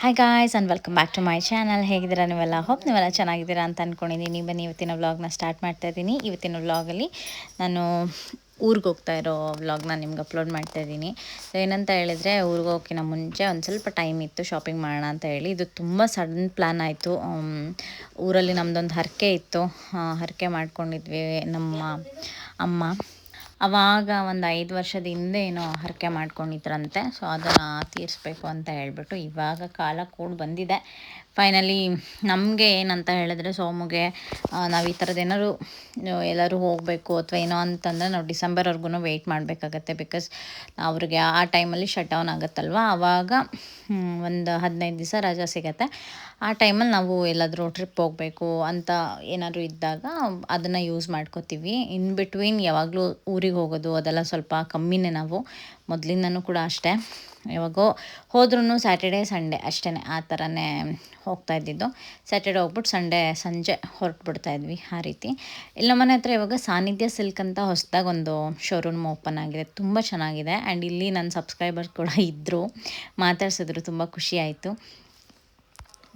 Hi guys and welcome back to my channel ಹೇಗಿದ್ದೀರಾ ನೀವೆಲ್ಲ? Hope ನೀವೆಲ್ಲ ಚೆನ್ನಾಗಿದ್ದೀರಾ ಅಂತ ಅಂದ್ಕೊಂಡಿದ್ದೀನಿ ಬನ್ನಿ, ಇವತ್ತಿನ ವ್ಲಾಗ್ನ ಸ್ಟಾರ್ಟ್ ಮಾಡ್ತಾ ಇದ್ದೀನಿ. ಇವತ್ತಿನ ವ್ಲಾಗಲ್ಲಿ ನಾನು ಊರಿಗೆ ಹೋಗ್ತಾ ಇರೋ ವ್ಲಾಗ್ನ ನಿಮ್ಗೆ ಅಪ್ಲೋಡ್ ಮಾಡ್ತಾ ಇದ್ದೀನಿ. ಸೊ ಏನಂತ ಹೇಳಿದರೆ ಊರಿಗೆ ಹೋಗೋಕ್ಕಿಂತ ಮುಂಚೆ ಒಂದು ಸ್ವಲ್ಪ ಟೈಮ್ ಇತ್ತು ಶಾಪಿಂಗ್ ಮಾಡೋಣ ಅಂತ ಹೇಳಿ. ಇದು ತುಂಬ ಸಡನ್ ಪ್ಲ್ಯಾನ್ ಆಯಿತು. ಊರಲ್ಲಿ ನಮ್ಮದೊಂದು ಹರಕೆ ಇತ್ತು. ಹರಕೆ ಮಾಡ್ಕೊಂಡಿದ್ವಿ ನಮ್ಮ ಅಮ್ಮ. ಅವಾಗ ಒಂದು ಐದು ವರ್ಷದ ಹಿಂದೆ ಏನೋ ಹರಕೆ ಮಾಡ್ಕೊಂಡಿದ್ರಂತೆ. ಸೊ ಅದನ್ನು ತೀರಿಸ್ಬೇಕು ಅಂತ ಹೇಳಿಬಿಟ್ಟು ಇವಾಗ ಕಾಲ ಕೂಡ ಬಂದಿದೆ. ಫೈನಲಿ ನಮಗೆ ಏನಂತ ಹೇಳಿದ್ರೆ ಸೋಮುಗೆ ನಾವು ಈ ಥರದ್ದು ಏನಾದ್ರು ಎಲ್ಲರೂ ಹೋಗಬೇಕು ಅಥವಾ ಏನೋ ಅಂತಂದರೆ ನಾವು ಡಿಸೆಂಬರ್ವರೆಗೂ ವೆಯ್ಟ್ ಮಾಡಬೇಕಾಗತ್ತೆ ಬಿಕಾಸ್ ಅವ್ರಿಗೆ ಆ ಟೈಮಲ್ಲಿ ಶಟ್ ಡೌನ್ ಆಗುತ್ತಲ್ವ? ಆವಾಗ ಒಂದು ಹದಿನೈದು ದಿವಸ ರಜಾ ಸಿಗತ್ತೆ. ಆ ಟೈಮಲ್ಲಿ ನಾವು ಎಲ್ಲಾದರೂ ಟ್ರಿಪ್ ಹೋಗಬೇಕು ಅಂತ ಏನಾದರೂ ಇದ್ದಾಗ ಅದನ್ನು ಯೂಸ್ ಮಾಡ್ಕೋತೀವಿ. ಇನ್ ಬಿಟ್ವೀನ್ ಯಾವಾಗಲೂ ಊರಿಗೆ ಹೋಗೋದು ಅದೆಲ್ಲ ಸ್ವಲ್ಪ ಕಮ್ಮಿನೇ ನಾವು. ಮೊದಲಿಂದನೂ ಕೂಡ ಅಷ್ಟೇ. ಯಾವಾಗೋ ಹೋದ್ರೂ ಸ್ಯಾಟರ್ಡೇ ಸಂಡೇ ಅಷ್ಟೇ ಆ ಥರನೇ ಹೋಗ್ತಾ ಇದ್ದಿದ್ದು. ಸ್ಯಾಟರ್ಡೇ ಹೋಗ್ಬಿಟ್ಟು ಸಂಡೇ ಸಂಜೆ ಹೊರಟ್ಬಿಡ್ತಾ ಇದ್ವಿ ಆ ರೀತಿ. ಇಲ್ಲ ಮನೆ ಹತ್ರ ಇವಾಗ ಸಾನ್ನಿಧ್ಯ ಸಿಲ್ಕ್ ಅಂತ ಹೊಸದಾಗಿ ಒಂದು ಶೋರೂಮ್ ಓಪನ್ ಆಗಿದೆ. ತುಂಬ ಚೆನ್ನಾಗಿದೆ. ಆ್ಯಂಡ್ ಇಲ್ಲಿ ನನ್ನ ಸಬ್ಸ್ಕ್ರೈಬರ್ಸ್ ಕೂಡ ಇದ್ದರು ಮಾತಾಡ್ಸಿದ್ರು, ತುಂಬ ಖುಷಿ ಆಯಿತು.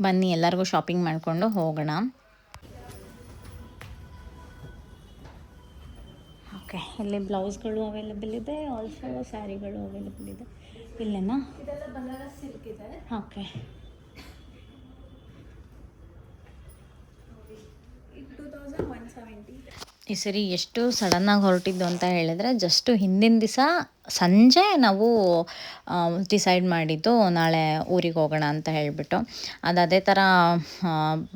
ಬನ್ನಿ ಎಲ್ಲರಿಗೂ ಶಾಪಿಂಗ್ ಮಾಡಿಕೊಂಡು ಹೋಗೋಣ. ಓಕೆ ಇಲ್ಲಿ ಬ್ಲೌಸ್ಗಳು ಅವೈಲೇಬಲ್ ಇದೆ ಆಲ್ಸೋ ಸ್ಯಾರಿಗಳು ಅವೈಲೇಬಲ್ ಇದೆ. ಇಲ್ಲೇನಾ? ಇದೆಲ್ಲ ಬನಾರಸ್ ಸಿಲ್ಕ್ ಇದೆ. ಓಕೆ ಈ ಸರಿ ಎಷ್ಟು ಸಡನ್ನಾಗಿ ಹೊರಟಿದ್ದು ಅಂತ ಹೇಳಿದ್ರೆ ಜಸ್ಟು ಹಿಂದಿನ ದಿವಸ ಸಂಜೆ ನಾವು ಡಿಸೈಡ್ ಮಾಡಿದ್ದು ನಾಳೆ ಊರಿಗೆ ಹೋಗೋಣ ಅಂತ ಹೇಳಿಬಿಟ್ಟು. ಅದು ಅದೇ ಥರ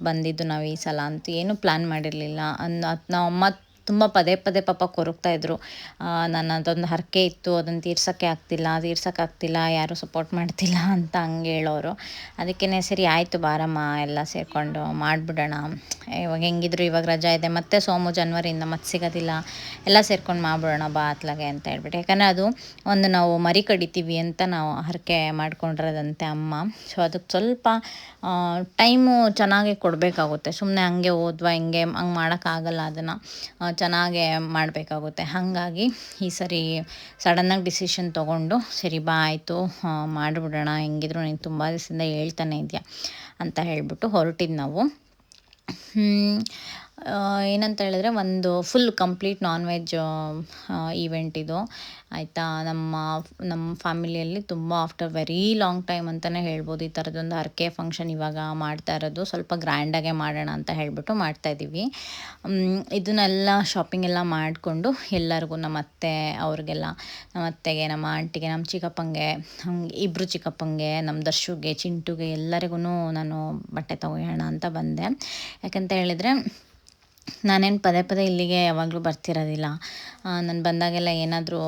ಬಂದಿದ್ದು ನಾವು ಈ ಸಲ ಅಂತೂ ಏನೂ ಪ್ಲ್ಯಾನ್ ಮಾಡಿರಲಿಲ್ಲ. ಅನ್ನ ಅದು ನಾವು ಅಮ್ಮ ತುಂಬ ಪದೇ ಪದೇ ಪಾಪ ಕೊರಗ್ತಾ ಇದ್ರು. ಆ, ನನ್ನ ಅದೊಂದು ಹರಕೆ ಇತ್ತು ಅದನ್ನು ತೀರ್ಸೋಕ್ಕೆ ಆಗ್ತಿಲ್ಲ ತೀರ್ಸೋಕೆ ಆಗ್ತಿಲ್ಲ ಯಾರು ಸಪೋರ್ಟ್ ಮಾಡ್ತಿಲ್ಲ ಅಂತ ಹಂಗೆ ಹೇಳೋರು. ಅದಕ್ಕೇ ಸರಿ ಆಯಿತು ಬಾರಮ್ಮ ಎಲ್ಲ ಸೇರಿಕೊಂಡು ಮಾಡಿಬಿಡೋಣ. ಇವಾಗ ಹೆಂಗಿದ್ರು ಇವಾಗ ರಜಾ ಇದೆ. ಮತ್ತೆ ಸೋಮು ಜನ್ವರಿಯಿಂದ ಮತ್ತೆ ಸಿಗೋದಿಲ್ಲ. ಎಲ್ಲ ಸೇರ್ಕೊಂಡು ಮಾಡ್ಬಿಡೋಣ ಬಾ ಅತ್ಲಾಗೆ ಅಂತ ಹೇಳ್ಬಿಟ್ಟು. ಯಾಕಂದರೆ ಅದು ಒಂದು ನಾವು ಮರಿ ಕಡಿತೀವಿ ಅಂತ ನಾವು ಹರಕೆ ಮಾಡ್ಕೊಂಡಿರೋದಂತೆ ಅಮ್ಮ. ಸೊ ಅದಕ್ಕೆ ಸ್ವಲ್ಪ ಟೈಮು ಚೆನ್ನಾಗಿ ಕೊಡಬೇಕಾಗುತ್ತೆ. ಸುಮ್ಮನೆ ಹಂಗೆ ಓದ್ವಾ ಹಿಂಗೆ ಹಂಗೆ ಮಾಡೋಕ್ಕಾಗಲ್ಲ ಅದನ್ನು. ಚೆನ್ನಾಗೇ ಮಾಡಬೇಕಾಗುತ್ತೆ. ಹಾಗಾಗಿ ಈ ಸರಿ ಸಡನ್ನಾಗಿ ಡಿಸಿಷನ್ ತೊಗೊಂಡು, ಸರಿ ಬಾ, ಆಯಿತು ಮಾಡಿಬಿಡೋಣ, ಹೆಂಗಿದ್ರು ನೀನು ತುಂಬ ದಿವಸದಿಂದ ಹೇಳ್ತಾನೆ ಇದೆಯಾ? ಅಂತ ಹೇಳಿಬಿಟ್ಟು ಹೊರಟಿದ್ದು ನಾವು. ಏನಂತ ಹೇಳಿದ್ರೆ ಒಂದು full complete non veg event ಇದು. ಆಯಿತಾ? ನಮ್ಮ ನಮ್ಮ ಫ್ಯಾಮಿಲಿಯಲ್ಲಿ ತುಂಬ ಆಫ್ಟರ್ ವೆರಿ ಲಾಂಗ್ ಟೈಮ್ ಅಂತಲೇ ಹೇಳ್ಬೋದು. ಈ ಥರದೊಂದು ಹರಕೆ ಫಂಕ್ಷನ್ ಇವಾಗ ಮಾಡ್ತಾ ಇರೋದು. ಸ್ವಲ್ಪ ಗ್ರ್ಯಾಂಡಾಗೆ ಮಾಡೋಣ ಅಂತ ಹೇಳಿಬಿಟ್ಟು ಮಾಡ್ತಾಯಿದ್ದೀವಿ ಇದನ್ನೆಲ್ಲ ಶಾಪಿಂಗ್ ಎಲ್ಲ ಮಾಡಿಕೊಂಡು ಎಲ್ಲರಿಗೂ ನಮ್ಮ ಅತ್ತೆ, ಅವ್ರಿಗೆಲ್ಲ, ನಮ್ಮ ಅತ್ತೆಗೆ, ನಮ್ಮ ಆಂಟಿಗೆ ನಮ್ಮ ಚಿಕ್ಕಪ್ಪಂಗೆ ಇಬ್ಬರು ಚಿಕ್ಕಪ್ಪಂಗೆ, ನಮ್ಮ ದರ್ಶುಗೆ, ಚಿಂಟುಗೆ ಎಲ್ಲರಿಗೂ ನಾನು ಬಟ್ಟೆ ತಗೊಳ್ಳೋಣ ಅಂತ ಬಂದೆ. ಯಾಕಂತ ಹೇಳಿದರೆ ನಾನೇನು ಪದೇ ಪದೇ ಇಲ್ಲಿಗೆ ಯಾವಾಗಲೂ ಬರ್ತಿರೋದಿಲ್ಲ. ನಾನು ಬಂದಾಗೆಲ್ಲ ಏನಾದರೂ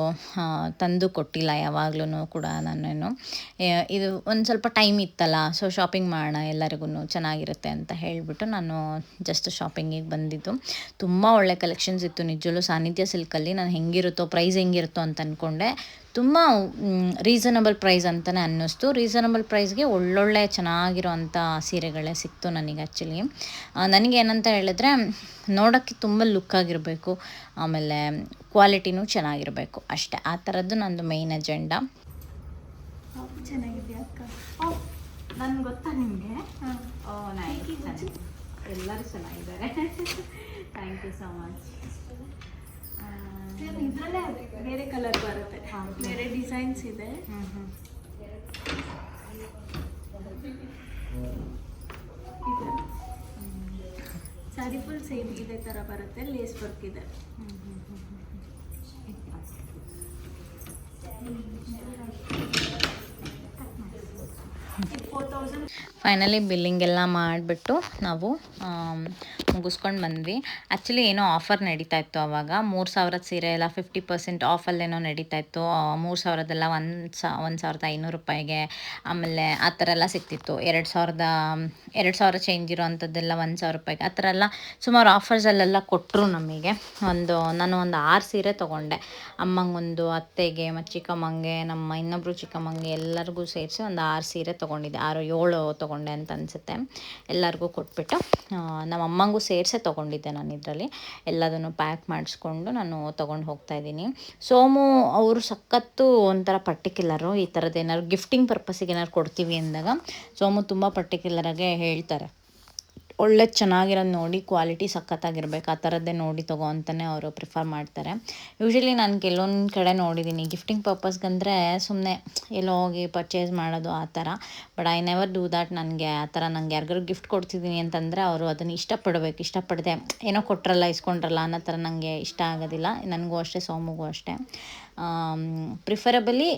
ತಂದು ಕೊಟ್ಟಿಲ್ಲ ಯಾವಾಗ್ಲೂ ಕೂಡ ನಾನೇನು. ಇದು ಒಂದು ಸ್ವಲ್ಪ ಟೈಮ್ ಇತ್ತಲ್ಲ, ಸೊ ಶಾಪಿಂಗ್ ಮಾಡೋಣ ಎಲ್ಲರಿಗೂ ಚೆನ್ನಾಗಿರುತ್ತೆ ಅಂತ ಹೇಳಿಬಿಟ್ಟು ನಾನು ಜಸ್ಟ್ ಶಾಪಿಂಗಿಗೆ ಬಂದಿದ್ದು. ತುಂಬ ಒಳ್ಳೆ ಕಲೆಕ್ಷನ್ಸ್ ಇತ್ತು ನಿಜವಲ್ಲೂ ಸಾನ್ನಿಧ್ಯ ಸಿಲ್ಕಲ್ಲಿ ನಾನು ಹೆಂಗಿರುತ್ತೋ ಪ್ರೈಸ್ ಹೆಂಗಿರುತ್ತೋ ಅಂತ ಅಂದ್ಕೊಂಡೆ ತುಂಬ ರೀಸನಬಲ್ ಪ್ರೈಸ್ ಅಂತಲೇ ಅನ್ನಿಸ್ತು. ರೀಸನಬಲ್ ಪ್ರೈಸ್ಗೆ ಒಳ್ಳೊಳ್ಳೆ ಚೆನ್ನಾಗಿರೋ ಅಂಥ ಸೀರೆಗಳೇ ಸಿಕ್ತು ನನಗೆ ಆ್ಯಕ್ಚುಲಿ ನನಗೇನಂತ ಹೇಳಿದ್ರೆ ನೋಡೋಕ್ಕೆ ತುಂಬ ಲುಕ್ ಆಗಿರಬೇಕು ಆಮೇಲೆ ಕ್ವಾಲಿಟಿನೂ ಚೆನ್ನಾಗಿರಬೇಕು. ಅಷ್ಟೇ ಆ ಥರದ್ದು ನಂದು ಮೇಯ್ನ್ ಅಜೆಂಡಾ ಚೆನ್ನಾಗಿದೆ ಅಕ್ಕ. ನನ್ಗೆ ಗೊತ್ತಾ ನಿಮಗೆ? ಎಲ್ಲರೂ ಚೆನ್ನಾಗಿದ್ದಾರೆ. ಥ್ಯಾಂಕ್ ಯು ಸೊ ಮಚ್ ಬೇರೆ ಕಲರ್ ಬರುತ್ತೆ. ಬೇರೆ ಡಿಸೈನ್ಸ್ ಇದೆ. ಸ್ಯಾರಿ ಫುಲ್ ಸೇಮ್ ಇದೇ ಥರ ಬರುತ್ತೆ ಲೇಸ್ ವರ್ಕ್ ಇದೆ. ಫೈನಲಿ ಬಿಲ್ಲಿಂಗ್ ಎಲ್ಲ ಮಾಡಿಬಿಟ್ಟು ನಾವು ಮುಗಿಸ್ಕೊಂಡು ಬಂದ್ವಿ. ಆ್ಯಕ್ಚುಲಿ ಏನೋ ಆಫರ್ ನಡೀತಾ ಇತ್ತು ಆವಾಗ ಮೂರು ಸಾವಿರದ ಸೀರೆ ಎಲ್ಲ ಫಿಫ್ಟಿ ಪರ್ಸೆಂಟ್ ಆಫಲ್ಲೇನೋ ನಡೀತಾ ಇತ್ತು. ಮೂರು ಸಾವಿರದೆಲ್ಲ ಒಂದು ಸಾ, ಒಂದು ಸಾವಿರದ ಐನೂರು ರೂಪಾಯಿಗೆ, ಆಮೇಲೆ ಆ ಥರ ಎಲ್ಲ ಸಿಕ್ತಿತ್ತು ಎರಡು ಸಾವಿರದ, ಎರಡು ಸಾವಿರ ಚೇಂಜ್ ಇರೋ ಅಂಥದ್ದೆಲ್ಲ ಒಂದು ಸಾವಿರ ರೂಪಾಯಿಗೆ. ಆ ಥರ ಎಲ್ಲ ಸುಮಾರು ಆಫರ್ಸಲ್ಲೆಲ್ಲ ಕೊಟ್ಟರು ನಮಗೆ. ಒಂದು, ನಾನು ಒಂದು ಆರು ಸೀರೆ ತೊಗೊಂಡೆ. ಅಮ್ಮಂಗೊಂದು, ಅತ್ತೆಗೆ ಮತ್ತು ಚಿಕ್ಕಮ್ಮಂಗೆ, ನಮ್ಮ ಇನ್ನೊಬ್ಬರು ಚಿಕ್ಕಮ್ಮಂಗೆ ಎಲ್ಲರಿಗೂ ಸೇರಿಸಿ ಒಂದು ಆರು ಸೀರೆ ತೊಗೊಂಡಿದ್ದೆ. ಆರು ಏಳು ತೊಗೊಂಡೆ ಅಂತ ಅನಿಸುತ್ತೆ. ಎಲ್ಲರಿಗೂ ಕೊಟ್ಬಿಟ್ಟು ನಮ್ಮ ಅಮ್ಮಂಗೂ ಸೇರಿಸೇ ತೊಗೊಂಡಿದ್ದೆ ನಾನು ಇದರಲ್ಲಿ. ಎಲ್ಲದನ್ನು ಪ್ಯಾಕ್ ಮಾಡಿಸ್ಕೊಂಡು ನಾನು ತೊಗೊಂಡು ಹೋಗ್ತಾ ಇದ್ದೀನಿ. ಸೋಮು, ಅವರು ಸಖತ್ತು ಒಂಥರ ಪರ್ಟಿಕ್ಯುಲರು ಈ ಥರದ್ದು ಏನಾದ್ರು ಗಿಫ್ಟಿಂಗ್ ಪರ್ಪಸ್ಸಿಗೆ ಏನಾದ್ರು ಕೊಡ್ತೀವಿ ಅಂದಾಗ, ಸೋಮು ತುಂಬ ಪರ್ಟಿಕ್ಯುಲರಾಗೆ ಹೇಳ್ತಾರೆ. ಒಳ್ಳೆ ಚೆನ್ನಾಗಿರೋದು ನೋಡಿ ಕ್ವಾಲಿಟಿ ಸಖತ್ತಾಗಿರ್ಬೇಕು, ಆ ಥರದ್ದೇ ನೋಡಿ ತಗೋ ಅಂತಲೇ ಅವರು ಪ್ರಿಫರ್ ಮಾಡ್ತಾರೆ. ಯೂಶ್ವಲಿ ನಾನು ಕೆಲವೊಂದು ಕಡೆ ನೋಡಿದ್ದೀನಿ ಗಿಫ್ಟಿಂಗ್ ಪರ್ಪಸ್ಗಂದರೆ ಸುಮ್ಮನೆ ಎಲ್ಲೋ ಹೋಗಿ ಪರ್ಚೇಸ್ ಮಾಡೋದು ಆ ಥರ. But I never do that ನನಗೆ, ಆ ಥರ ನನಗೆ ಯಾರಿಗಾರು ಗಿಫ್ಟ್ ಕೊಡ್ತಿದ್ದೀನಿ ಅಂತಂದರೆ ಅವರು ಅದನ್ನು ಇಷ್ಟಪಡಬೇಕು, ಇಷ್ಟಪಡದೆ ಏನೋ ಕೊಟ್ಟರಲ್ಲ ಇಸ್ಕೊಂಡ್ರಲ್ಲ ಅನ್ನೋ ಥರ ನನಗೆ ಇಷ್ಟ ಆಗೋದಿಲ್ಲ. ನನಗೂ ಅಷ್ಟೇ, ಸೋಮುಗೂ ಅಷ್ಟೇ. ಪ್ರಿಫರಬಲಿ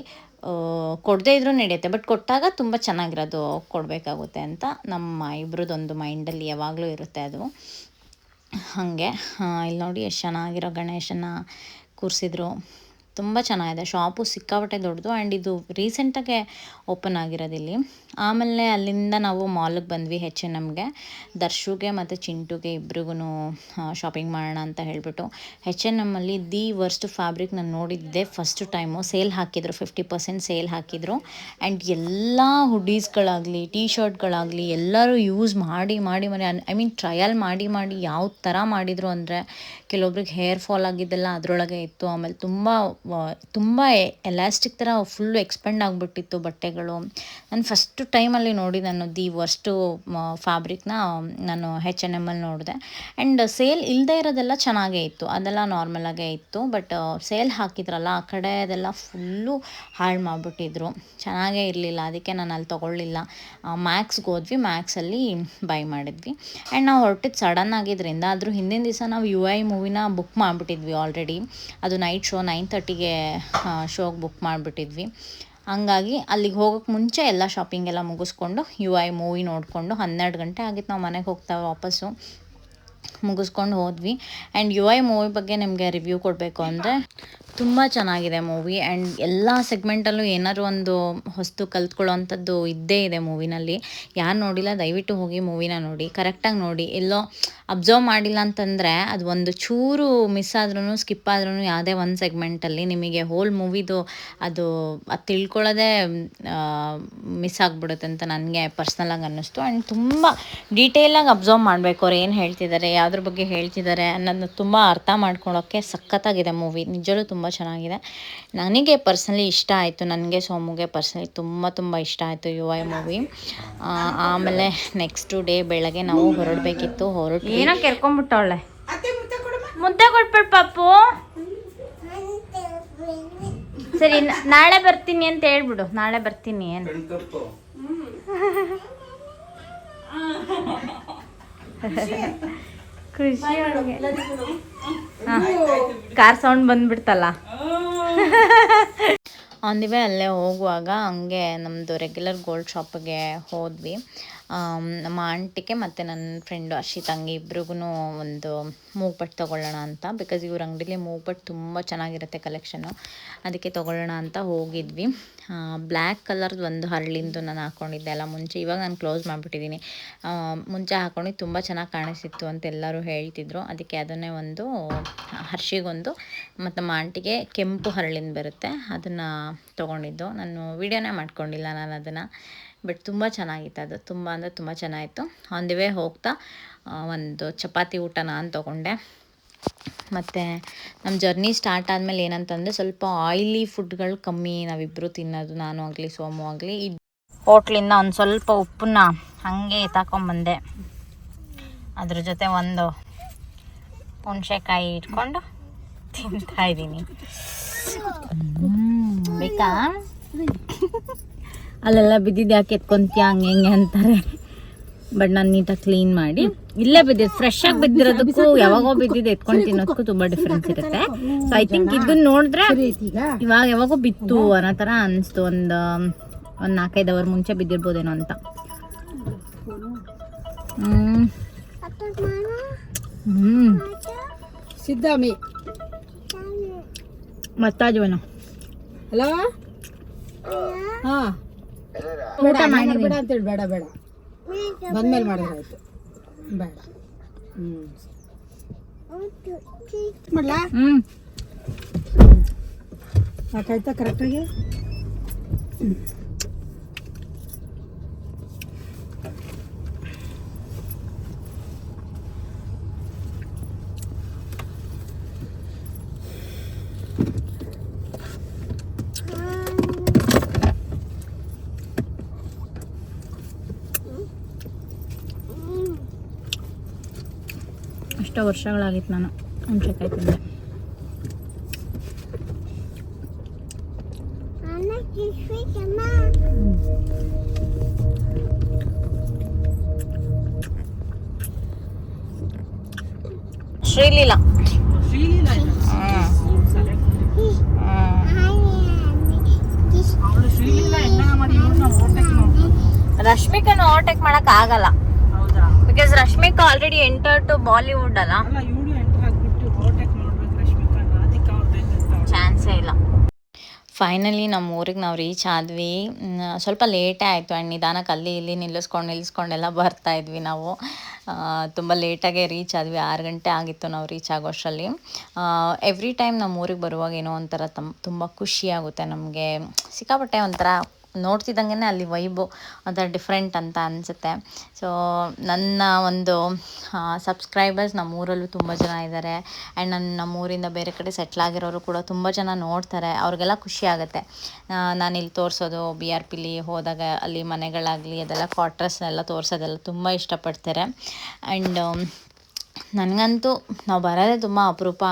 ಕೊಡದೇ ಇದ್ರೂ ನಡೆಯುತ್ತೆ. ಬಟ್ ಕೊಟ್ಟಾಗ ತುಂಬ ಚೆನ್ನಾಗಿರೋದು ಕೊಡಬೇಕಾಗುತ್ತೆ ಅಂತ ನಮ್ಮ ಇಬ್ಬರದೊಂದು ಮೈಂಡಲ್ಲಿ ಯಾವಾಗಲೂ ಇರುತ್ತೆ ಅದು. ಹಾಗೆ ಇಲ್ಲಿ ನೋಡಿ ಎಷ್ಟು ಚೆನ್ನಾಗಿರೋ ಗಣೇಶನ ಕೂರಿಸಿದ್ರು. ತುಂಬ ಚೆನ್ನಾಗಿದೆ. ಶಾಪು ಸಿಕ್ಕಾಪಟ್ಟೆ ದೊಡ್ಡದು. ಆ್ಯಂಡ್ ಇದು ರೀಸೆಂಟಾಗೆ ಓಪನ್ ಆಗಿರೋದಿಲ್ಲಿ. ಆಮೇಲೆ ಅಲ್ಲಿಂದ ನಾವು ಮಾಲಿಗೆ ಬಂದ್ವಿ ಹೆಚ್ಚು ನಮಗೆ ದರ್ಶುಗೆ ಮತ್ತು ಚಿಂಟುಗೆ ಇಬ್ರಿಗೂ ಶಾಪಿಂಗ್ ಮಾಡೋಣ ಅಂತ ಹೇಳಿಬಿಟ್ಟು ಹೆಚ್ ಎನ್ ಎಮ್ಮಲ್ಲಿ ದಿ ವರ್ಸ್ಟ್ ಫ್ಯಾಬ್ರಿಕ್ ನಾನು ನೋಡಿದ್ದೆ ಫಸ್ಟ್ ಟೈಮು ಸೇಲ್ ಹಾಕಿದ್ರು ಫಿಫ್ಟಿ ಪರ್ಸೆಂಟ್ ಸೇಲ್ ಹಾಕಿದರು. ಆ್ಯಂಡ್ ಎಲ್ಲ ಹುಡೀಸ್ಗಳಾಗಲಿ ಟೀ ಶರ್ಟ್ಗಳಾಗಲಿ ಎಲ್ಲರೂ ಯೂಸ್ ಮಾಡಿ ಮಾಡಿ ಮಾಡಿ ಐ ಮೀನ್ ಟ್ರಯಲ್ ಮಾಡಿ ಮಾಡಿ ಯಾವ ಥರ ಮಾಡಿದರು ಅಂದರೆ ಕೆಲವೊಬ್ರಿಗೆ ಹೇರ್ ಫಾಲ್ ಆಗಿದ್ದೆಲ್ಲ ಅದರೊಳಗೆ ಇತ್ತು. ಆಮೇಲೆ ತುಂಬ ತುಂಬ ಎಲಾಸ್ಟಿಕ್ ಥರ ಫುಲ್ಲು ಎಕ್ಸ್ಪೆಂಡ್ ಆಗಿಬಿಟ್ಟಿತ್ತು ಬಟ್ಟೆಗಳು. ನಾನು ಫಸ್ಟ್ ಟೈಮಲ್ಲಿ ನೋಡಿ ನಾನು ದಿ ವರ್ಸ್ಟು ಫ್ಯಾಬ್ರಿಕ್ನ ನಾನು ಹೆಚ್ ಎನ್ ಎಮ್ಮಲ್ಲಿ ನೋಡಿದೆ. ಆ್ಯಂಡ್ ಸೇಲ್ ಇಲ್ಲದೆ ಇರೋದೆಲ್ಲ ಚೆನ್ನಾಗೇ ಇತ್ತು. ಅದೆಲ್ಲ ನಾರ್ಮಲಾಗೇ ಇತ್ತು. ಬಟ್ ಸೇಲ್ ಹಾಕಿದ್ರಲ್ಲ, ಆ ಕಡೆ ಅದೆಲ್ಲ ಫುಲ್ಲು ಹಾಳು ಮಾಡಿಬಿಟ್ಟಿದ್ರು. ಚೆನ್ನಾಗೇ ಇರಲಿಲ್ಲ. ಅದಕ್ಕೆ ನಾನು ಅಲ್ಲಿ ತೊಗೊಳ್ಳಿಲ್ಲ. ಮ್ಯಾಕ್ಸ್ಗೆ ಹೋದ್ವಿ. ಮ್ಯಾಕ್ಸಲ್ಲಿ ಬೈ ಮಾಡಿದ್ವಿ. ಆ್ಯಂಡ್ ನಾವು ಹೊರಟಿದ್ದು ಸಡನ್ ಆಗಿದ್ದರಿಂದ ಆದರೂ ಹಿಂದಿನ ದಿವಸ ನಾವು ಯು ಐ ಮೂವಿನ ಬುಕ್ ಮಾಡಿಬಿಟ್ಟಿದ್ವಿ ಆಲ್ರೆಡಿ ಅದು ನೈಟ್ ಶೋ ನೈನ್ ತರ್ಟಿಗೆ ಶೋಗೆ ಬುಕ್ ಮಾಡಿಬಿಟ್ಟಿದ್ವಿ. ಹಂಗಾಗಿ ಅಲ್ಲಿಗೆ ಹೋಗೋಕ್ಕೆ ಮುಂಚೆ ಎಲ್ಲ ಶಾಪಿಂಗ್ ಎಲ್ಲ ಮುಗಿಸ್ಕೊಂಡು ಯು ಐ ಮೂವಿ ನೋಡಿಕೊಂಡು ಹನ್ನೆರಡು ಗಂಟೆ ಆಗಿತ್ತು ನಾವು ಮನೆಗೆ ಹೋಗ್ತಾ ವಾಪಸ್ಸು. ಮುಗಿಸ್ಕೊಂಡು ಹೋದ್ವಿ. ಆ್ಯಂಡ್ ಯು ಐ ಮೂವಿ ಬಗ್ಗೆ ನಿಮಗೆ ರಿವ್ಯೂ ಕೊಡಬೇಕು ಅಂದರೆ ತುಂಬ ಚೆನ್ನಾಗಿದೆ ಮೂವಿ ಆ್ಯಂಡ್ ಎಲ್ಲ ಸೆಗ್ಮೆಂಟಲ್ಲೂ ಏನಾದ್ರು ಒಂದು ಹೊಸ್ತು ಕಲ್ತ್ಕೊಳ್ಳೋವಂಥದ್ದು ಇದ್ದೇ ಇದೆ ಮೂವಿನಲ್ಲಿ ಯಾರು ನೋಡಿಲ್ಲ, ದಯವಿಟ್ಟು ಹೋಗಿ ಮೂವಿನ ನೋಡಿ. ಕರೆಕ್ಟಾಗಿ ನೋಡಿ. ಎಲ್ಲೋ ಅಬ್ಸರ್ವ್ ಮಾಡಿಲ್ಲ ಅಂತಂದರೆ ಅದು ಒಂದು ಚೂರು ಮಿಸ್ ಆದ್ರೂ ಸ್ಕಿಪ್ ಆದ್ರೂ ಯಾವುದೇ ಒಂದು ಸೆಗ್ಮೆಂಟಲ್ಲಿ ನಿಮಗೆ ಹೋಲ್ ಮೂವಿದು ಅದು ಅದು ತಿಳ್ಕೊಳ್ಳೋದೇ ಮಿಸ್ ಆಗಿಬಿಡುತ್ತೆ ಅಂತ ನನಗೆ ಪರ್ಸ್ನಲಾಗಿ ಅನ್ನಿಸ್ತು. ಆ್ಯಂಡ್ ತುಂಬ ಡೀಟೇಲಾಗಿ ಅಬ್ಸರ್ವ್ ಮಾಡಬೇಕು ಅವ್ರು ಏನು ಹೇಳ್ತಿದ್ದಾರೆ ಯಾವುದ್ರ ಬಗ್ಗೆ ಹೇಳ್ತಿದ್ದಾರೆ ಅನ್ನೋದನ್ನ ತುಂಬ ಅರ್ಥ ಮಾಡ್ಕೊಳ್ಳೋಕ್ಕೆ ಸಖತ್ತಾಗಿದೆ ಮೂವಿ. ನಿಜವೂ ತುಂಬ ಚೆನ್ನಾಗಿದೆ. ನನಗೆ ಪರ್ಸ್ನಲಿ ಇಷ್ಟ ಆಯಿತು. ನನಗೆ ಸೋಮುಗೆ ಪರ್ಸ್ನಲಿ ತುಂಬ ತುಂಬ ಇಷ್ಟ ಆಯಿತು ಯು ಐ ಮೂವಿ. ಆಮೇಲೆ ನೆಕ್ಸ್ಟ್ ಡೇ ಬೆಳಗ್ಗೆ ನಾವು ಹೊರಡಬೇಕಿತ್ತು. ಹೊರಟು ಏನೋ ಕೆರ್ಕೊಂಡ್ಬಿಟ್ಟವಳೆ ಮುದ್ದೆ ಕೊಟ್ಬಿಡ್ ಪಾಪು. ಸರಿ ನಾಳೆ ಬರ್ತೀನಿ ಅಂತ ಹೇಳ್ಬಿಡು. ನಾಳೆ ಬರ್ತೀನಿ ಏನು. ಖುಷಿ. ಕಾರ್ ಸೌಂಡ್ ಬಂದ್ಬಿಡ್ತಲ್ಲ. ಆನ್ ದಿ ವೇ ಅಲ್ಲೇ ಹೋಗುವಾಗ ಹಂಗೆ ನಮ್ಮದು ರೆಗ್ಯುಲರ್ ಗೋಲ್ಡ್ ಶಾಪ್ಗೆ ಹೋದ್ವಿ. ನಮ್ಮ ಆಂಟಿಗೆ ಮತ್ತು ನನ್ನ ಫ್ರೆಂಡು ಅರ್ಷಿ ತಂಗಿ ಇಬ್ರಿಗೂ ಒಂದು ಮೂಗ್ಬಟ್ಟು ತೊಗೊಳ್ಳೋಣ ಅಂತ. ಬಿಕಾಸ್ ಇವ್ರ ಅಂಗಡಿಲಿ ಮೂಗ್ಬಟ್ಟು ತುಂಬ ಚೆನ್ನಾಗಿರುತ್ತೆ ಕಲೆಕ್ಷನು ಅದಕ್ಕೆ ತೊಗೊಳ್ಳೋಣ ಅಂತ ಹೋಗಿದ್ವಿ. ಬ್ಲ್ಯಾಕ್ ಕಲರ್ದು ಒಂದು ಹರಳಿಂದು ನಾನು ಹಾಕ್ಕೊಂಡಿದ್ದೆ ಅಲ್ಲ ಮುಂಚೆ. ಇವಾಗ ನಾನು ಕ್ಲೋಸ್ ಮಾಡಿಬಿಟ್ಟಿದ್ದೀನಿ ಮುಂಚೆ ಹಾಕ್ಕೊಂಡು ತುಂಬ ಚೆನ್ನಾಗಿ ಕಾಣಿಸಿತ್ತು ಅಂತ ಎಲ್ಲರೂ ಹೇಳ್ತಿದ್ರು. ಅದಕ್ಕೆ ಅದನ್ನೇ ಒಂದು, ಹರ್ಷಿಗೊಂದು ಮತ್ತು ನಮ್ಮ ಆಂಟಿಗೆ ಕೆಂಪು ಹರಳಿಂದ ಬರುತ್ತೆ. ಅದನ್ನು ತೊಗೊಂಡಿದ್ದು. ನಾನು ವೀಡಿಯೋನೇ ಮಾಡ್ಕೊಂಡಿಲ್ಲ ನಾನು ಅದನ್ನು. ಬಟ್ ತುಂಬ ಚೆನ್ನಾಗಿತ್ತು ಅದು. ತುಂಬ ಅಂದರೆ ತುಂಬ ಚೆನ್ನಾಗಿತ್ತು. ಆನ್ ದಿ ವೇ ಹೋಗ್ತಾ ಒಂದು ಚಪಾತಿ ಊಟ ನಾನು ತೊಗೊಂಡೆ. ಮತ್ತು ನಮ್ಮ ಜರ್ನಿ ಸ್ಟಾರ್ಟ್ ಆದಮೇಲೆ ಏನಂತಂದರೆ ಸ್ವಲ್ಪ ಆಯಿಲಿ ಫುಡ್ಗಳು ಕಮ್ಮಿ ನಾವಿಬ್ಬರು ತಿನ್ನೋದು. ನಾನು ಆಗಲಿ, ಸೋಮು ಆಗಲಿ. ಈ ಹೋಟ್ಲಿಂದ ಒಂದು ಸ್ವಲ್ಪ ಉಪ್ಪನ್ನ ಹಾಗೆ ಎತ್ತಾಕೊಂಬಂದೆ ಅದ್ರ ಜೊತೆ ಒಂದು ಹುಣಸೆಕಾಯಿ ಇಟ್ಕೊಂಡು ತಿಂತಾ ಇದ್ದೀನಿ. ಬೇಕಾ? ಅಲ್ಲೆಲ್ಲ ಬಿದ್ದಿದ್ದು ಯಾಕೆ ಎತ್ಕೊಂತೀಯ? ಹಂಗೆ ಹೆಂಗೆ ಅಂತಾರೆ. ಬಟ್ ನಾನು ನೀಟಾಗಿ ಕ್ಲೀನ್ ಮಾಡಿ. ಇಲ್ಲೇ ಬಿದ್ದಿದ್ದು ಫ್ರೆಶ್ ಆಗಿ ಬಿದ್ದಿರೋದಕ್ಕೂ ಯಾವಾಗೋ ಬಿದ್ದಿದ್ದು ಎತ್ಕೊಂಡು ತಿನ್ನೋದಕ್ಕೂ ತುಂಬ ಡಿಫ್ರೆನ್ಸ್ ಇರುತ್ತೆ. ಸೊ ಐ ಥಿಂಕ್ ಇದನ್ನ ನೋಡಿದ್ರೆ ಇವಾಗ ಯಾವಾಗೋ ಬಿತ್ತು ಅನ್ನೋ ಥರ ಅನಿಸ್ತು. ಒಂದು ಒಂದು ನಾಲ್ಕೈದು ಅವರ್ ಮುಂಚೆ ಬಿದ್ದಿರ್ಬೋದೇನೋ ಅಂತ. ಹ್ಮ್. ಹ್ಮ್. ಸಿದ್ದಾಮಿ ಮತ್ತಾಜುವನ ಹಲೋ ಹಾ. ಊಟ ಮಾಡಿ ಬೇಡ ಅಂತೇಳಿ ಬೇಡ ಬೇಡ. ಬಂದ್ಮೇಲೆ ಮಾಡಿದ್ರೆ ಆಯ್ತು. ಬೇಡ. ಹ್ಮ್. ಮಾಡ್ಲಾ? ಹ್ಮ್. ಸಾಕಾಯ್ತಾ ಕರೆಕ್ಟಾಗಿ ಎಷ್ಟೋ ವರ್ಷಗಳಾಗಿತ್ತು ನಾನು ಹುಣ್ಸೆಕಾಯಿ ತಿಂದೆ. ಶ್ರೀಲೀಲಾ. ರಶ್ಮಿಕನ ಓವರ್ಟೇಕ್ ಮಾಡಕ್ ಆಗಲ್ಲ. Because Rashmika already enter to Bollywood ಅಲ್ಲ? ಚಾನ್ಸೇ ಇಲ್ಲ. ಫೈನಲಿ ನಮ್ಮ ಊರಿಗೆ ನಾವು ರೀಚ್ ಆದ್ವಿ. ಸ್ವಲ್ಪ ಲೇಟೇ ಆಯಿತು ಆ್ಯಂಡ್ ನಿಧಾನಕ್ಕೆ ಅಲ್ಲಿ ಇಲ್ಲಿ ನಿಲ್ಲಿಸ್ಕೊಂಡು ನಿಲ್ಲಿಸ್ಕೊಂಡೆಲ್ಲ ಬರ್ತಾ ಇದ್ವಿ ನಾವು. ತುಂಬ ಲೇಟಾಗೆ ರೀಚ್ ಆದ್ವಿ ಆರು ಗಂಟೆ ಆಗಿತ್ತು ನಾವು ರೀಚ್ ಆಗೋಷ್ಟರಲ್ಲಿ. ಎವ್ರಿ ಟೈಮ್ ನಮ್ಮ ಊರಿಗೆ ಬರುವಾಗ ಏನೋ ಒಂಥರ ತಮ್ ತುಂಬ ಖುಷಿ ಆಗುತ್ತೆ ನಮಗೆ. ಸಿಕ್ಕಾಪಟ್ಟೆ ಒಂಥರ ನೋಡ್ತಿದ್ದಂಗೆ ಅಲ್ಲಿ ವೈಬು ಒಂಥರ ಡಿಫ್ರೆಂಟ್ ಅಂತ ಅನಿಸುತ್ತೆ. ಸೊ ನನ್ನ ಒಂದು ಸಬ್ಸ್ಕ್ರೈಬರ್ಸ್ ನಮ್ಮ ಊರಲ್ಲೂ ತುಂಬ ಜನ ಇದ್ದಾರೆ ಆ್ಯಂಡ್ ನನ್ನ ನಮ್ಮ ಊರಿಂದ ಬೇರೆ ಕಡೆ ಸೆಟ್ಲ್ ಆಗಿರೋರು ಕೂಡ ತುಂಬ ಜನ ನೋಡ್ತಾರೆ. ಅವ್ರಿಗೆಲ್ಲ ಖುಷಿ ಆಗುತ್ತೆ. ನಾನು ಇಲ್ಲಿ ತೋರಿಸೋದು ಬಿ ಆರ್ ಪಿಲಿ ಹೋದಾಗ ಅಲ್ಲಿ ಮನೆಗಳಾಗಲಿ, ಅದೆಲ್ಲ ಕ್ವಾರ್ಟರ್ಸ್ ಎಲ್ಲ ತೋರಿಸೋದೆಲ್ಲ ತುಂಬ ಇಷ್ಟಪಡ್ತಾರೆ. ಆ್ಯಂಡ್ ನನಗಂತೂ ನಾವು ಬರೋದೇ ತುಂಬ ಅಪರೂಪ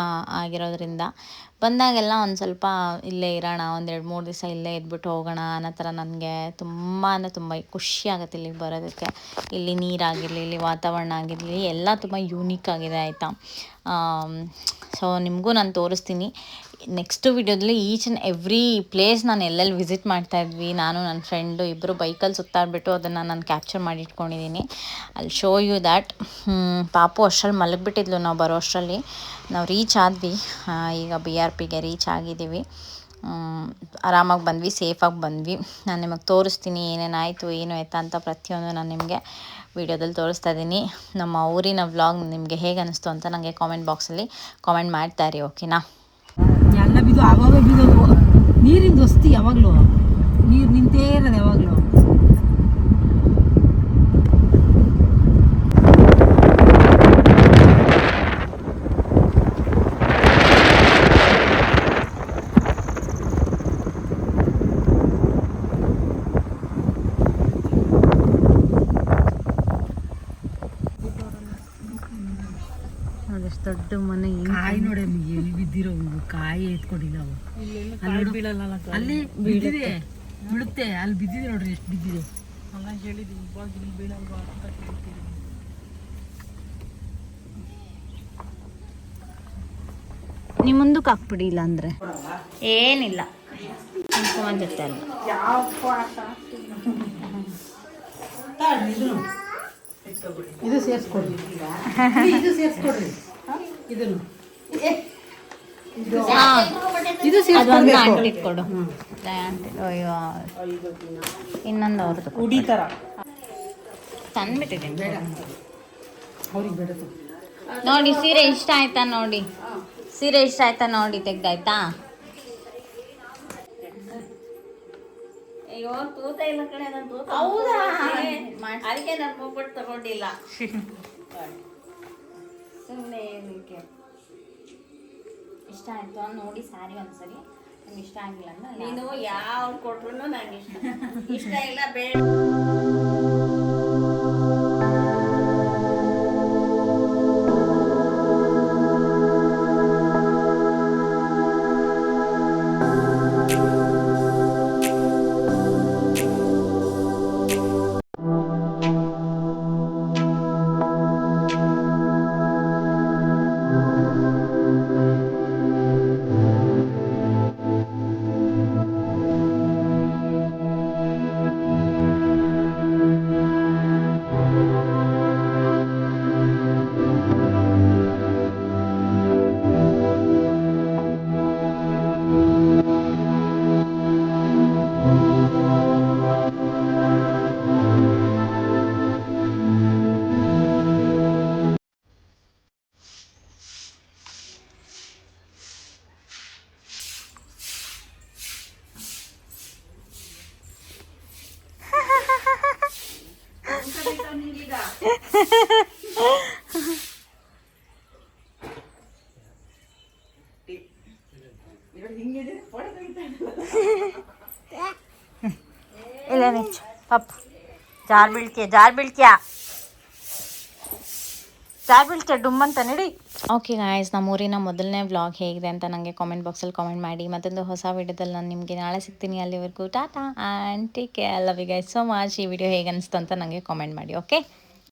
ಆಗಿರೋದ್ರಿಂದ ಬಂದಾಗೆಲ್ಲ ಒಂದು ಸ್ವಲ್ಪ ಇಲ್ಲೇ ಇರೋಣ, ಒಂದು ಎರಡು ಮೂರು ದಿವಸ ಇಲ್ಲೇ ಇದ್ಬಿಟ್ಟು ಹೋಗೋಣ ಅನ್ನೋ ಥರ ನನಗೆ ತುಂಬ ಅಂದರೆ ತುಂಬ ಖುಷಿ ಆಗುತ್ತೆ ಇಲ್ಲಿಗೆ ಬರೋದಕ್ಕೆ. ಇಲ್ಲಿ ನೀರಾಗಿರಲಿ, ಇಲ್ಲಿ ವಾತಾವರಣ ಆಗಿರಲಿ, ಎಲ್ಲ ತುಂಬ ಯೂನಿಕ್ ಆಗಿದೆ ಆಯಿತಾ. ಸೊ ನಿಮಗೂ ನಾನು ತೋರಿಸ್ತೀನಿ. ನೆಕ್ಸ್ಟ್ ವಿಡಿಯೋದಲ್ಲಿ ಈಚ್ ಆ್ಯಂಡ್ ಎವ್ರಿ ಪ್ಲೇಸ್ ನಾನು ಎಲ್ಲೆಲ್ಲಿ ವಿಸಿಟ್ ಮಾಡ್ತಾ ಇದ್ವಿ, ನಾನು ನನ್ನ ಫ್ರೆಂಡು ಇಬ್ಬರು ಬೈಕಲ್ಲಿ ಸುತ್ತಾಡ್ಬಿಟ್ಟು ಅದನ್ನು ನಾನು ಕ್ಯಾಪ್ಚರ್ ಮಾಡಿ ಇಟ್ಕೊಂಡಿದ್ದೀನಿ ಅಲ್ಲಿ ಶೋ ಯು ದ್ಯಾಟ್ ಪಾಪು ಅಷ್ಟರಲ್ಲಿ ಮಲಗಿಬಿಟ್ಟಿದ್ಲು ನಾವು ಬರೋ ಅಷ್ಟರಲ್ಲಿ. ನಾವು ರೀಚ್ ಆದ್ವಿ. ಈಗ ಬಿ ಆರ್ ಪಿಗೆ ರೀಚ್ ಆಗಿದ್ದೀವಿ. ಆರಾಮಾಗಿ ಬಂದ್ವಿ ಸೇಫಾಗಿ ಬಂದ್ವಿ. ನಾನು ನಿಮಗೆ ತೋರಿಸ್ತೀನಿ ಏನೇನಾಯಿತು ಏನು ಆಯ್ತಾ ಅಂತ ಪ್ರತಿಯೊಂದು ನಾನು ನಿಮಗೆ ವಿಡಿಯೋದಲ್ಲಿ ತೋರಿಸ್ತಾ ಇದ್ದೀನಿ ನಮ್ಮ ಊರಿನ ವ್ಲಾಗ್ ನಿಮಗೆ ಹೇಗೆ ಅನ್ನಿಸ್ತು ಅಂತ ನನಗೆ ಕಾಮೆಂಟ್ ಬಾಕ್ಸಲ್ಲಿ ಕಾಮೆಂಟ್ ಮಾಡ್ತಾ ಇರಿ ಓಕೆನಾ ಬಿದ್ದು ಅವಾಗೇ ಬಿದ್ದೋದು ನೀರಿನ ದೋಸ್ತಿ ಯಾವಾಗಲೂ. ನೀರು ನಿಂತೇ ಇರೋದು ಯಾವಾಗಲೂ. ದೊಡ್ಡ ಮನೆ ಕಾಯಿ ನೋಡಿ ಎಲ್ಲಿ ಬಿದ್ದಿರೋ ಹೂವು ಕಾಯಿ ಎತ್ಕೊಂಡಿಲ್ಲ ಅವು. ಅಲ್ಲಿ ಬೀಳಲ್ಲ ಅಲ್ಲಿ ಬಿದ್ದಿದೆ. ಬೀಳುತ್ತೆ. ಅಲ್ಲಿ ಬಿದ್ದಿದೆ ನೋಡ್ರಿ ಎಷ್ಟು ಬಿದ್ದಿದೆ. ನಿಮ್ ಹೇಳಿದ್ವಿ ಇವಾಗ ಇಲ್ಲಿ ಬೀಳಲ್ವಾ ಅಂತ ಕೇಳ್ತೀನಿ. ನಿಮ್ಮ ಮುಂದಕ್ಕೆ ಹಾಕ್ಬಿಡಿ ಇಲ್ಲ ಅಂದರೆ ಏನಿಲ್ಲ. ಅಲ್ಲ ಇದು ಸೇರಿಸ್ಕೊಡ್ರಿ. ಇದು ಸೇರಿಸ್ಕೊಡ್ರಿ. ಇದನ್ನು. ಇದು ಆಂಟಿ ಕೊಡು ಆಂಟಿ ಅಯ್ಯೋ. ಇನ್ನೊಂದು ಅವ್ರದ್ದು ಉಡಿ ಥರ ತಂದ್ಬಿಟ್ಟಿದ್ದೀನಿ. ಬೇಡ. ನೋಡಿ ಸೀರೆ ಇಷ್ಟ ಆಯ್ತಾ ನೋಡಿ? ಸೀರೆ ಇಷ್ಟ ಆಯ್ತಾ ನೋಡಿ ತೆಗ್ದಾಯ್ತಾ? ಅಯ್ಯೋ ತೂತ ಇಲ್ಲ ಕಣೆ ನಾನು ತೂತ ಅದಕ್ಕೆ ನಾನು ಹೋಗ್ಬಿಟ್ಟು ತಗೊಂಡಿಲ್ಲ. ಸುಮ್ಮನೆ ಏನಕ್ಕೆ? ಇಷ್ಟ ಆಯ್ತು ನೋಡಿ ಸ್ಯಾರಿ ಒಂದ್ಸರಿ. ನಿಮ್ಗೆ ಇಷ್ಟ ಆಗಿಲ್ಲ ಅಂದ್ರೆ ನೀನು ಯಾವ ಕೊಟ್ರು ನಂಗೆ ಇಷ್ಟ. ಇಷ್ಟ ಇಲ್ಲ ಬೇಡ. ಇಲ್ಲ ನಿಚ್ಚ ಪಪ್ಪ ಜಾರ್ ಬೀಳ್ತೀಯ ಜಾರ್ ಬೀಳ್ತೀಯ? ಅಂತ ಓಕೆ ಗಾಯ್ಸ್ ನಮ್ಮ ಊರಿನ ಮೊದಲನೇ ಬ್ಲಾಗ್ ಹೇಗಿದೆ ಅಂತ ನನಗೆ ಕಾಮೆಂಟ್ ಬಾಕ್ಸಲ್ಲಿ ಕಾಮೆಂಟ್ ಮಾಡಿ. ಮತ್ತೊಂದು ಹೊಸ ವಿಡಿಯೋದಲ್ಲಿ ನಾನು ನಿಮಗೆ ನಾಳೆ ಸಿಗ್ತೀನಿ ಅಲ್ಲಿವರೆಗೂ. Tata and take care love you guys so much ಈ ವಿಡಿಯೋ ಹೇಗೆ ಅನಿಸ್ತು ಅಂತ ನನಗೆ ಕಾಮೆಂಟ್ ಮಾಡಿ ಓಕೆ